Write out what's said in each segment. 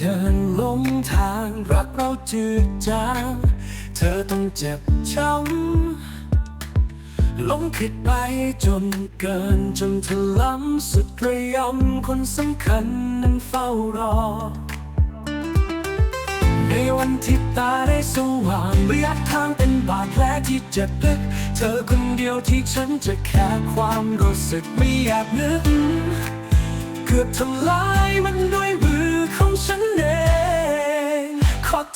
เดินลงทางรักเราจืดจางเธอต้องเจ็บช้ำลงผิดไปจนเกินจนทะล้ำสุดระยำคนสำคัญนั้นเฝ้ารอ ในวันที่ตาได้สว่างระยะทางเป็นบาดแผลที่เจ็บลึก เธอคนเดียวที่ฉันจะแค่ความรู้สึกไม่อยากนึกเกือบทำลายมันด้วย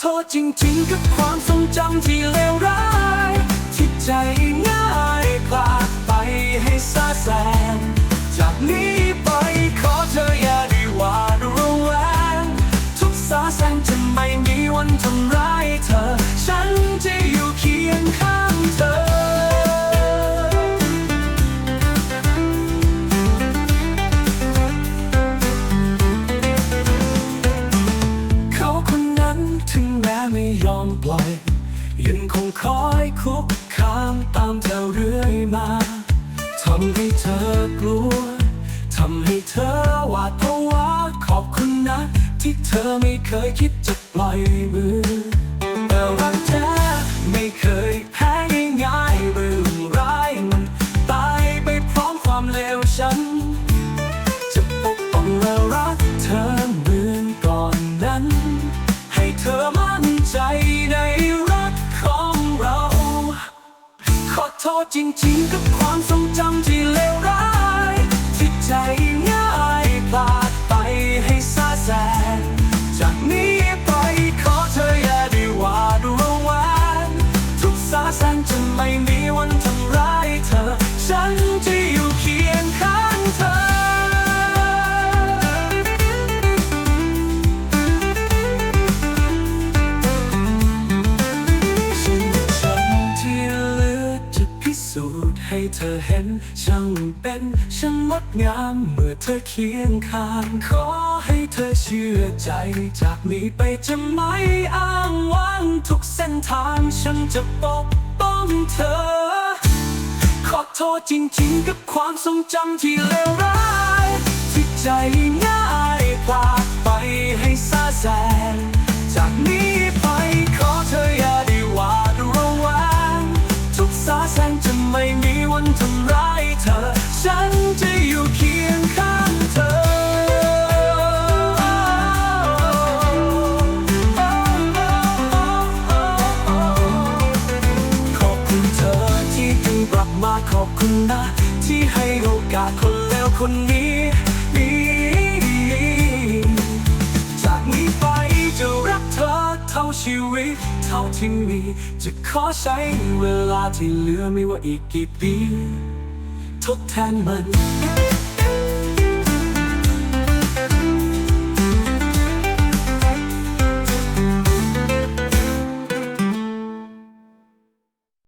โทษจริงๆกับความทรงจำที่เลวร้ายที่ใจง่ายพลาดไปให้ซาแซงจากนี้ ไม่ยอมปล่อย ยังคงคอยคุกคามตามเธอเรื่อยมาทำให้เธอกลัวทำให้เธอหวาดผวาขอบคุณนะ ที่เธอไม่เคยคิดจะปล่อยมือแต่รักแท้ไม่เคย ทษจริงๆ กับความทรงจำที่เลวร้าย ที่ใจง่ายพลาดไปให้ซาแซ ให้เธอเห็นช่างเป็นช่างงดงาม เมื่อเธอเคียงข้าง ขอให้เธอเชื่อใจ จากนี้ไปจะไม่อ้างว้างทุกเส้นทาง ฉันจะปกป้องเธอ ขอโทษจริงๆ กับความทรงจำที่เลวร้าย ที่ใจง่ายพลาดไปให้ซาแซง อบคุณนะ ที่ให้โอกาสคนแล้วคนนี้ จากนี้ไปจะรักเธอเท่าชีวิต เท่าที่มี จะขอใช้เวลาที่เหลือไม่ว่าอีกกี่ปี ทดแทนมัน